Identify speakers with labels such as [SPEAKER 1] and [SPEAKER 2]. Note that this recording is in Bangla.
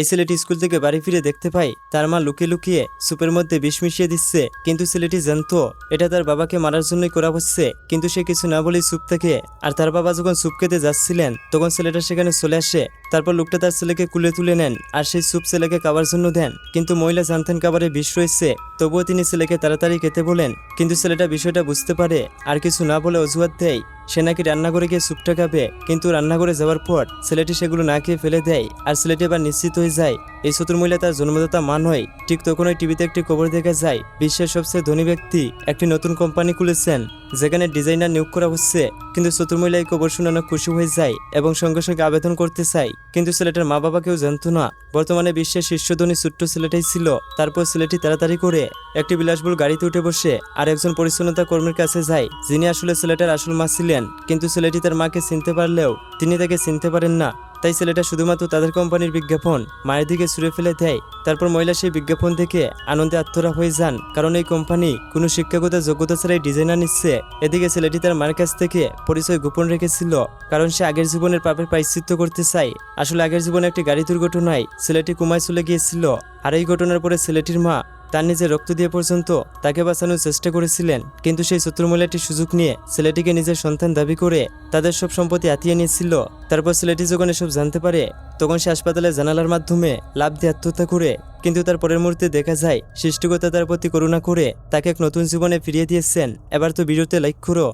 [SPEAKER 1] এই ছেলেটি স্কুল থেকে বাড়ি ফিরে দেখতে পাই তার মা লুকিয়ে লুকিয়ে সুপের মধ্যে বিষ মিশিয়ে দিচ্ছে, কিন্তু ছেলেটি জানত এটা তার বাবাকে মারার জন্যই করা হচ্ছে, কিন্তু সে কিছু না বলেই সুপ থেকে, আর তার বাবা যখন সুপ খেতে যাচ্ছিলেন, তখন ছেলেটা সেখানে চলে আসে তারপর লোকটা তার ছেলেকে কুলে তুলে নেন আর সেই স্যুপ ছেলেকে খাবার জন্য দেন। কিন্তু মহিলা জানতেন খাবারে বিষ রয়েছে, তবুও তিনি ছেলেকে তাড়াতাড়ি খেতে বলেন। কিন্তু ছেলেটা বিষয়টা বুঝতে পারে, আর কিছু না বলে অজুহাত দেয়। সে নাকি রান্নাঘরে গিয়ে স্যুপটা খাবে, কিন্তু রান্নাঘরে যাওয়ার পর ছেলেটি সেগুলো না খেয়ে ফেলে দেয় আর ছেলেটি আবার নিশ্চিত হয়ে যায়। এই শত্রু মহিলা তার জন্মদাতা মান হয় ঠিক তখন ওই টিভিতে একটি খবর দেখা যায়, বিশ্বের সবচেয়ে ধনী ব্যক্তি একটি নতুন কোম্পানি খুলেছেন। যেখানে ডিজাইনার নিয়োগ করা হচ্ছে, কিন্তু চতুর মহিলা এই খবর অনেক খুশি হয়ে যায় এবং সঙ্গে সঙ্গে আবেদন করতে চায়। কিন্তু ছেলেটার মা বাবা কেউ জানতো না। বর্তমানে বিশ্বের শীর্ষ ধনী ছোট্ট ছেলেটাই ছিল। তারপর ছেলেটি তাড়াতাড়ি করে একটি বিলাসবহুল গাড়িতে উঠে বসে আর একজন পরিচ্ছন্নতা কর্মীর কাছে যায়, যিনি আসলে ছেলেটার আসল মা ছিলেন। কিন্তু ছেলেটি তার মাকে চিনতে পারলেও তিনি তাকে চিনতে পারেন না। তাই ছেলেটা শুধুমাত্র তাদের কোম্পানির বিজ্ঞাপন মায়ের দিকে ছুঁড়ে ফেলে দেয়। তারপর মহিলা সেই বিজ্ঞাপন থেকে আনন্দে আত্মরা হয়ে যান, কারণ এই কোম্পানি কোনো শিক্ষাগত যোগ্যতা ছাড়াই ডিজাইনার নিচ্ছে। এদিকে ছেলেটি তার মায়ের কাছ থেকে পরিচয় গোপন রেখেছিল, কারণ সে আগের জীবনের পাপের প্রায়শ্চিত্ত করতে চায়। আসলে আগের জীবনে একটি গাড়ি দুর্ঘটনায় ছেলেটি কুমায় চলে গিয়েছিল, আর এই ঘটনার পরে ছেলেটির মা তার নিজের রক্ত দিয়ে পর্যন্ত তাকে বাঁচানোর চেষ্টা করেছিলেন। কিন্তু সেই শত্রুমূলাটি সুযোগ নিয়ে ছেলেটিকে নিজের সন্তান দাবি করে তাদের সব সম্পত্তি আতিয়ে নিয়েছিল। তারপর ছেলেটি যখন এসব জানতে পারে, তখন সে হাসপাতালে জানালার মাধ্যমে লাভ দিয়ে আত্মহত্যা করে। কিন্তু তার পরের মুহূর্তে দেখা যায় সৃষ্টিকতা তার প্রতি করুণা করে তাকে এক নতুন জীবনে ফিরিয়ে দিয়েছেন। এবার তো ভিডিওতে লাইক করো।